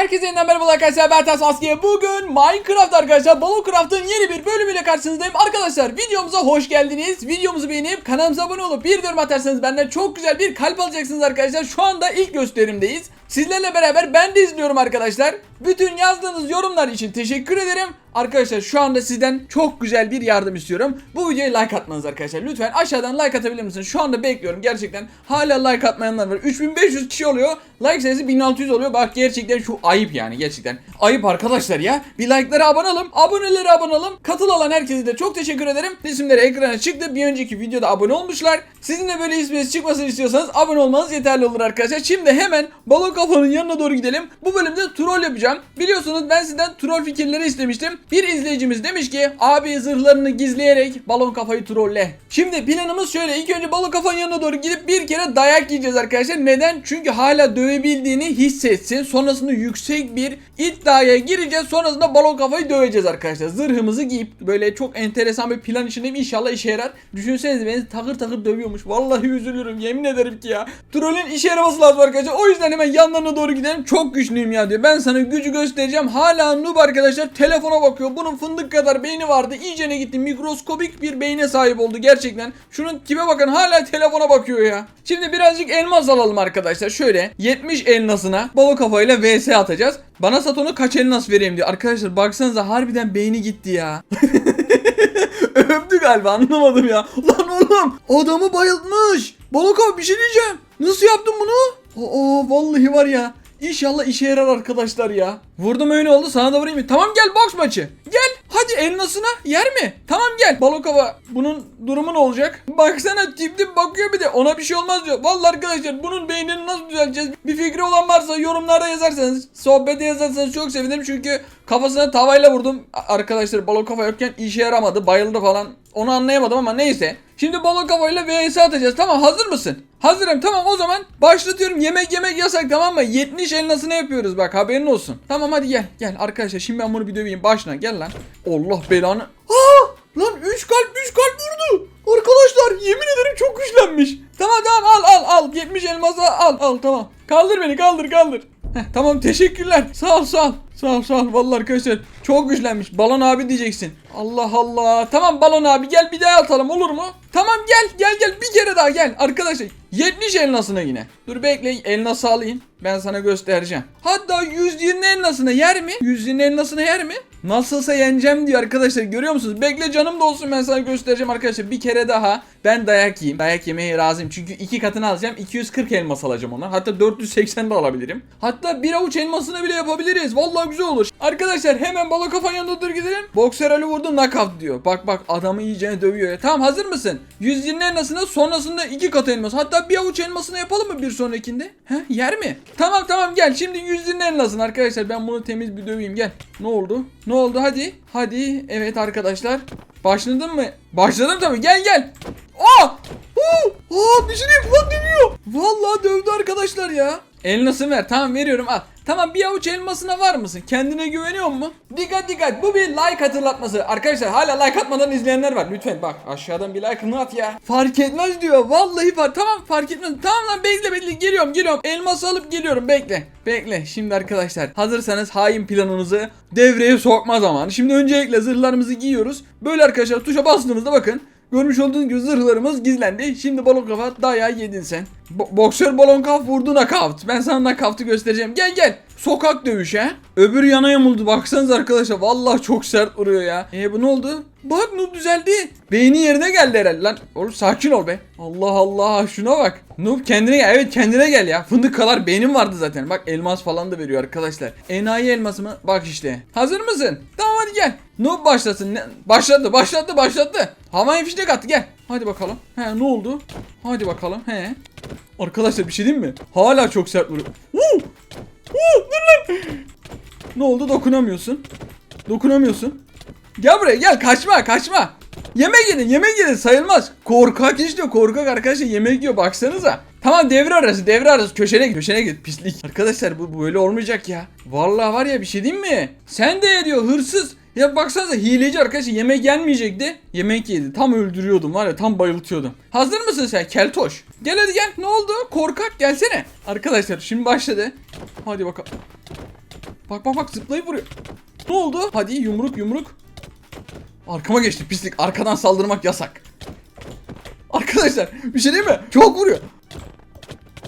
Herkese yeniden merhaba arkadaşlar ben Ters Maske. Bugün Minecraft arkadaşlar Ballocraft'ın yeni bir bölümüyle karşınızdayım. Arkadaşlar videomuza hoş geldiniz. Videomuzu beğenip kanalımıza abone olup bir yorum atarsanız benden çok güzel bir kalp alacaksınız arkadaşlar. Şu anda ilk gösterimdeyiz. Sizlerle beraber ben de izliyorum arkadaşlar. Bütün yazdığınız yorumlar için teşekkür ederim. Arkadaşlar şu anda sizden çok güzel bir yardım istiyorum. Bu videoya like atmanız arkadaşlar. Lütfen aşağıdan like atabilir misiniz? Şu anda bekliyorum gerçekten. Hala like atmayanlar var. 3500 kişi oluyor. Like sayısı 1600 oluyor. Bak gerçekten şu ayıp yani gerçekten. Ayıp arkadaşlar ya. Bir like'lara abone olalım. Abonelere abone olalım. Katıl olan herkese de çok teşekkür ederim. İsimleri ekrana çıktı. Bir önceki videoda abone olmuşlar. Sizin de böyle isminiz çıkmasını istiyorsanız abone olmanız yeterli olur arkadaşlar. Şimdi hemen balon kafanın yanına doğru gidelim. Bu bölümde troll yapacağım. Biliyorsunuz ben sizden troll fikirleri istemiştim. Bir izleyicimiz demiş ki abi zırhlarını gizleyerek balon kafayı trolle. Şimdi planımız şöyle. İlk önce balon kafanın yanına doğru gidip bir kere dayak yiyeceğiz arkadaşlar. Neden? Çünkü hala dövebildiğini hissetsin. Sonrasında yüksek bir iddiaya gireceğiz. Sonrasında balon kafayı döveceğiz arkadaşlar. Zırhımızı giyip böyle çok enteresan bir plan içindeyim. İnşallah işe yarar. Düşünsenize beni takır takır dövüyormuş. Vallahi üzülürüm. Yemin ederim ki ya. Trollün işe yaraması lazım arkadaşlar. O yüzden hemen yanlarına doğru gidelim. Çok güçlüyüm ya diyor. Ben sana gücü göstereceğim. Hala noob arkadaşlar telefona bakıyor. Bunun fındık kadar beyni vardı. İyicene gitti. Mikroskobik bir beyne sahip oldu gerçekten. Şunun tipe bakın hala telefona bakıyor ya. Şimdi birazcık elmas alalım arkadaşlar. Şöyle 70 elmasına balo kafayla vs atacağız. Bana Saton'u kaç elmas vereyim diyor. Arkadaşlar baksanıza harbiden beyni gitti ya. Öptü galiba anlamadım ya. Lan oğlum adamı bayıltmış. Balok abi bir şey diyeceğim. Nasıl yaptın bunu? Aa vallahi var ya. İnşallah işe yarar arkadaşlar ya. Vurdum öyle oldu sana da vurayım? Tamam gel boks maçı. Gel hadi elmasına yer mi? Tamam gel balok hava. Bunun durumu ne olacak? Baksana tip tip bakıyor bir de ona bir şey olmaz diyor. Vallahi arkadaşlar bunun beynini nasıl düzelteceğiz? Bir fikri olan varsa yorumlarda yazarsanız sohbete yazarsanız çok sevinirim çünkü kafasına tavayla vurdum. Arkadaşlar balok kafa yokken işe yaramadı bayıldı falan. Onu anlayamadım ama neyse. Şimdi balon kafayla vs atacağız. Tamam hazır mısın? Hazırım tamam o zaman başlatıyorum. Yemek yemek yasak tamam mı? 70 elnasını yapıyoruz bak haberin olsun. Tamam hadi gel gel arkadaşlar şimdi ben bunu bir döveyim başına gel lan. Allah belanı. Aa! Lan 3 kalp 3 kalp vurdu. Arkadaşlar yemin ederim çok güçlenmiş. Tamam tamam al al al 70 elması al al tamam. Kaldır beni kaldır kaldır. Heh, tamam teşekkürler. Sağ ol sağ ol. Sağ ol sağ ol. Vallahi arkadaşlar çok güçlenmiş. Balon abi diyeceksin. Allah Allah. Tamam balon abi gel bir daha atalım olur mu? Tamam gel gel gel bir kere daha gel. Arkadaşlar 70 elnasına yine. Dur bekle elnası alayım. Ben sana göstereceğim. Hatta 120 elnasına yer mi? 120 elnasına yer mi? Nasılsa yeneceğim diyor arkadaşlar görüyor musunuz? Bekle canım da olsun ben sana göstereceğim arkadaşlar. Bir kere daha ben dayak yiyeyim. Dayak yemeye razıyım. Çünkü iki katını alacağım. 240 elmas alacağım ona. Hatta 480 de alabilirim. Hatta bir avuç elmasını bile yapabiliriz. Vallahi güzel olur. Arkadaşlar hemen balo kafan yanına dur gidelim. Boxer Ali vurdu knockout diyor. Bak bak adamı iyicene dövüyor ya. Tamam hazır mısın? 120 elmasına sonrasında iki kat elmas. Hatta bir avuç elmasını yapalım mı bir sonrakinde? He yer mi? Tamam tamam gel. Şimdi 120 elmasın arkadaşlar. Ben bunu temiz bir döveyim gel. Ne oldu? Ne oldu? Hadi. Hadi. Evet arkadaşlar. Başladın mı? Başladım tabii. Gel gel. Aa! Huu! Aa bir şey diyeyim. Lan dövüyor. Vallahi dövdü arkadaşlar ya. Elmasını ver. Tamam veriyorum al. Tamam bir avuç elmasına var mısın? Kendine güveniyor musun? Dikkat dikkat bu bir like hatırlatması. Arkadaşlar hala like atmadan izleyenler var. Lütfen bak aşağıdan bir like'ını at ya. Fark etmez diyor. Vallahi fark. Tamam fark etmez. Tamam lan bekle bekle geliyorum geliyorum. Elması alıp geliyorum bekle. Bekle. Şimdi arkadaşlar hazırsanız hain planınızı devreye sokma zamanı. Şimdi öncelikle zırhlarımızı giyiyoruz. Böyle arkadaşlar tuşa bastığınızda bakın. Görmüş olduğunuz gibi zırhlarımız gizlendi. Şimdi balon kafa dayağı yedin sen. Bo- boksör balon kaf vurdu nakavt. Ben sana nakavtı göstereceğim. Gel gel. Sokak dövüşü ha. Öbür yana yamuldu. Baksanız arkadaşlar. Vallahi çok sert vuruyor ya. E bu ne oldu? Bak Noob düzeldi. Beyni yerine geldi herhalde lan. Oğlum sakin ol be. Allah Allah şuna bak. Noob kendine gel. Evet kendine gel ya. Fındık kadar beynim vardı zaten. Bak elmas falan da veriyor arkadaşlar. Enayi elması mı? Bak işte. Hazır mısın? Tamam hadi gel. Noob başlasın. Başladı başladı başladı. Havaya fişek attı gel. Hadi bakalım. He ne oldu? Hadi bakalım. He. Arkadaşlar bir şey diyeyim mi? Hala çok sert vuruyor. Ne oldu? Dokunamıyorsun. Dokunamıyorsun. Gel buraya gel kaçma kaçma. Yemek yedin yemek yedin sayılmaz. Korkak işte korkak arkadaşlar yemek yiyor baksanıza. Tamam devre arası devre arası köşene git köşene git pislik. Arkadaşlar bu böyle olmayacak ya. Vallahi var ya bir şey diyeyim mi? Sen de diyor hırsız. Ya baksanıza hileci arkadaşlar yemek yenmeyecekti. Yemek yedi. Tam öldürüyordum var ya tam bayıltıyordum. Hazır mısın sen keltoş? Gel hadi gel. Ne oldu? Korkak gelsene. Arkadaşlar şimdi başladı. Hadi bakalım. Bak bak bak zıplayıp vuruyor. Ne oldu? Hadi yumruk yumruk. Arkama geçti pislik. Arkadan saldırmak yasak. Arkadaşlar bir şey değil mi? Çok vuruyor.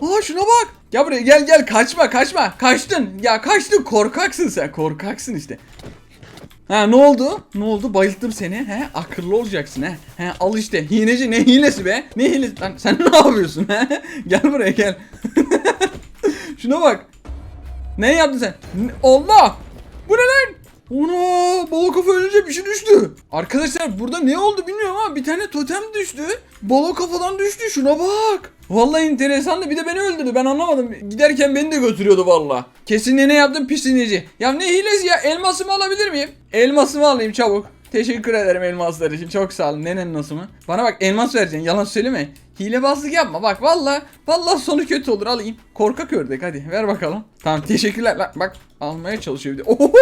Aa şuna bak. Gel buraya gel gel kaçma kaçma. Kaçtın. Ya kaçtın korkaksın sen. Korkaksın işte. Ha ne oldu? Ne oldu? Bayılttım seni. He akıllı olacaksın he. He al işte. Hileci ne hilesi be? Ne hilesi? Lan sen ne yapıyorsun he? gel buraya gel. Şuna bak. Ne yaptın sen? Allah! Bu ne lan? Ona balık kafa ölünce bir şey düştü. Arkadaşlar burada ne oldu bilmiyorum ama bir tane totem düştü. Balık kafadan düştü şuna bak. Vallahi enteresandı bir de beni öldürdü ben anlamadım. Giderken beni de götürüyordu vallahi. Kesin ne yaptım pisineci. Ya ne hilesi ya elmasımı alabilir miyim? Elmasımı alayım çabuk. Teşekkür ederim elmaslar için çok sağ olun. Nenenin nasıl mı? Bana bak elmas vereceksin yalan söyleme. Hilebazlık yapma bak valla valla sonu kötü olur alayım. Korkak ördek hadi ver bakalım. Tamam teşekkürler lan bak almaya çalışıyor bir. Oho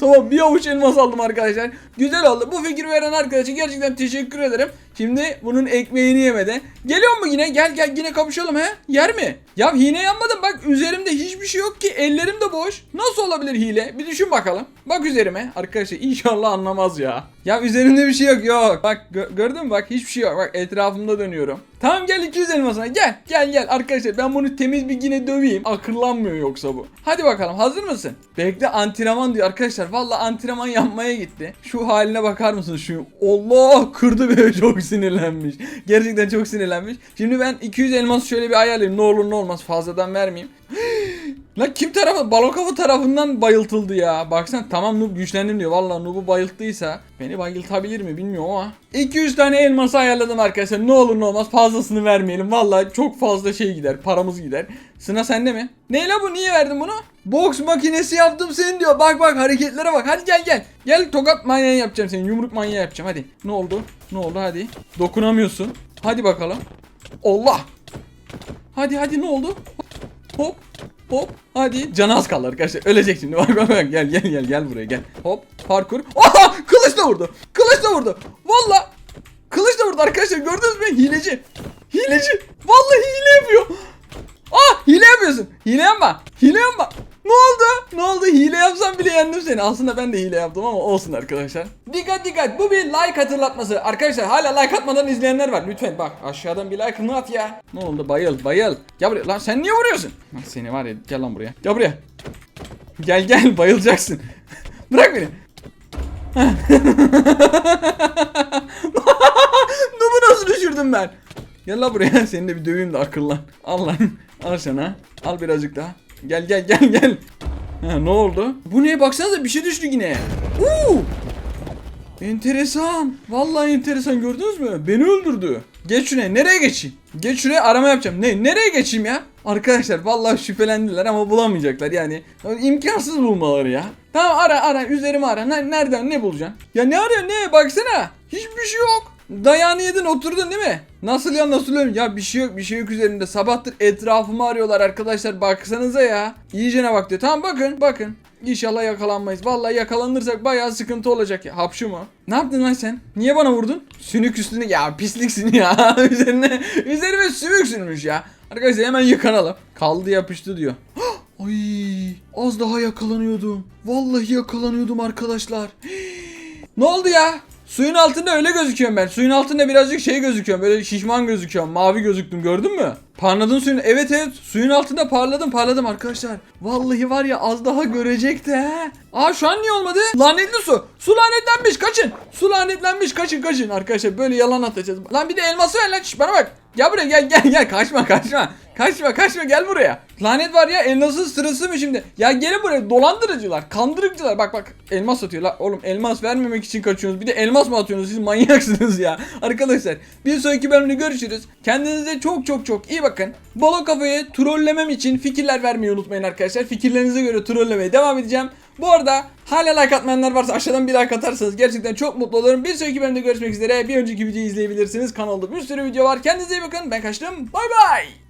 tamam bir avuç elmas aldım arkadaşlar. Güzel oldu. Bu fikri veren arkadaşa gerçekten teşekkür ederim. Şimdi bunun ekmeğini yemede. Geliyor mu yine? Gel gel yine kapışalım he. Yer mi? Ya hile yapmadım bak üzerimde hiçbir şey yok ki ellerim de boş. Nasıl olabilir hile? Bir düşün bakalım. Bak üzerime. Arkadaşlar inşallah anlamaz ya. Ya üzerimde bir şey yok yok. Bak gö- gördün mü bak hiçbir şey yok. Bak etrafımda dönüyorum. Tamam gel 200 elmasına gel. Gel gel arkadaşlar ben bunu temiz bir yine döveyim. Akıllanmıyor yoksa bu. Hadi bakalım hazır mısın? Bekle antrenman diyor arkadaşlar. Valla antrenman yapmaya gitti. Şu haline bakar mısınız şu? Allah kırdı beni çok sinirlenmiş. Gerçekten çok sinirlenmiş. Şimdi ben 200 elmas şöyle bir ayarlayayım. Ne olur ne olmaz fazladan vermeyeyim. Lan kim tarafı? Balon kafa tarafından bayıltıldı ya. Baksana tamam Noob güçlendim diyor. Vallahi Noob'u bayılttıysa beni bayıltabilir mi bilmiyorum ama. 200 tane elması ayarladım arkadaşlar. Ne olur ne olmaz fazlasını vermeyelim. Vallahi çok fazla şey gider. Paramız gider. Sıra sende mi? Ne la bu? Niye verdin bunu? Boks makinesi yaptım senin diyor. Bak bak hareketlere bak. Hadi gel gel. Gel tokat manyağı yapacağım seni. Yumruk manyağı yapacağım. Hadi. Ne oldu? Ne oldu? Hadi. Dokunamıyorsun. Hadi bakalım. Allah. Hadi hadi ne oldu? Hop hop hadi. Canı az kaldı arkadaşlar. Ölecek şimdi. Bak bak bak. Gel gel gel gel buraya gel. Hop parkur. Oha! Kılıç da vurdu. Kılıç da vurdu. Valla kılıç da vurdu arkadaşlar. Gördünüz mü? Hileci. Hileci. Vallahi hile yapıyor. Ah hile yapıyorsun. Hile yapma. Hile yapma ne oldu? Ne oldu? Hile yapsam bile yendim seni. Aslında ben de hile yaptım ama olsun arkadaşlar. Dikkat dikkat. Bu bir like hatırlatması. Arkadaşlar hala like atmadan izleyenler var. Lütfen bak aşağıdan bir like'ını at ya? Ne oldu? Bayıl bayıl. Gel buraya. Lan sen niye vuruyorsun? Lan seni var ya gel lan buraya. Gel buraya. Gel gel. Bayılacaksın. Bırak beni. Numu nasıl düşürdüm ben? Gel lan buraya. Seni de bir döveyim de akıllan. Al lan. Al sana. Al birazcık daha Gel gel gel gel ha, Ne oldu Bu neye baksanıza bir şey düştü yine Uuu Enteresan. Vallahi enteresan gördünüz mü? Beni öldürdü. Geç şuraya. Nereye geçeyim? Geç şuraya arama yapacağım. Ne? Nereye geçeyim ya? Arkadaşlar vallahi şüphelendiler ama bulamayacaklar yani. imkansız bulmaları ya. Tamam ara ara üzerime ara. Ne- Nereden ne bulacaksın? Ya ne arıyor ne? Baksana. Hiçbir şey yok. Dayağını yedin oturdun değil mi? Nasıl ya nasıl ölüm? Ya bir şey yok bir şey yok üzerinde. Sabahtır etrafımı arıyorlar arkadaşlar. Baksanıza ya. İyicene bak diyor. Tamam bakın bakın. İnşallah yakalanmayız. Vallahi yakalanırsak bayağı sıkıntı olacak ya. Hapşu mu? Ne yaptın lan sen? Niye bana vurdun? Sünük üstüne ya pisliksin ya. Üzerine üzerime sümük sürmüş ya. Arkadaşlar hemen yıkanalım. Kaldı yapıştı diyor. Ay az daha yakalanıyordum. Vallahi yakalanıyordum arkadaşlar. Ne oldu ya? Suyun altında öyle gözüküyorum ben. Suyun altında birazcık şey gözüküyorum. Böyle şişman gözüküyorum. Mavi gözüktüm gördün mü? Parladın suyun. Evet evet suyun altında parladım parladım arkadaşlar. Vallahi var ya az daha görecekti he. Aa şu an niye olmadı? Lanetli su. Su lanetlenmiş kaçın. Su lanetlenmiş kaçın kaçın. Arkadaşlar böyle yalan atacağız. Lan bir de elması ver lan. Şş, bana bak. Gel buraya gel gel gel. Kaçma kaçma. Kaçma kaçma gel buraya. Lanet var ya elmasın sırası mı şimdi? Ya gelin buraya dolandırıcılar, kandırıcılar. Bak bak elmas atıyor la. Oğlum elmas vermemek için kaçıyorsunuz. Bir de elmas mı atıyorsunuz? Siz manyaksınız ya. Arkadaşlar bir sonraki bölümde görüşürüz. Kendinize çok çok çok iyi bakın. Bolo kafayı trollemem için fikirler vermeyi unutmayın arkadaşlar. Fikirlerinize göre trollemeye devam edeceğim. Bu arada hala like atmayanlar varsa aşağıdan bir like atarsanız gerçekten çok mutlu olurum. Bir sonraki bölümde görüşmek üzere. Bir önceki videoyu izleyebilirsiniz. Kanalda bir sürü video var. Kendinize iyi bakın. Ben kaçtım. Bay bay.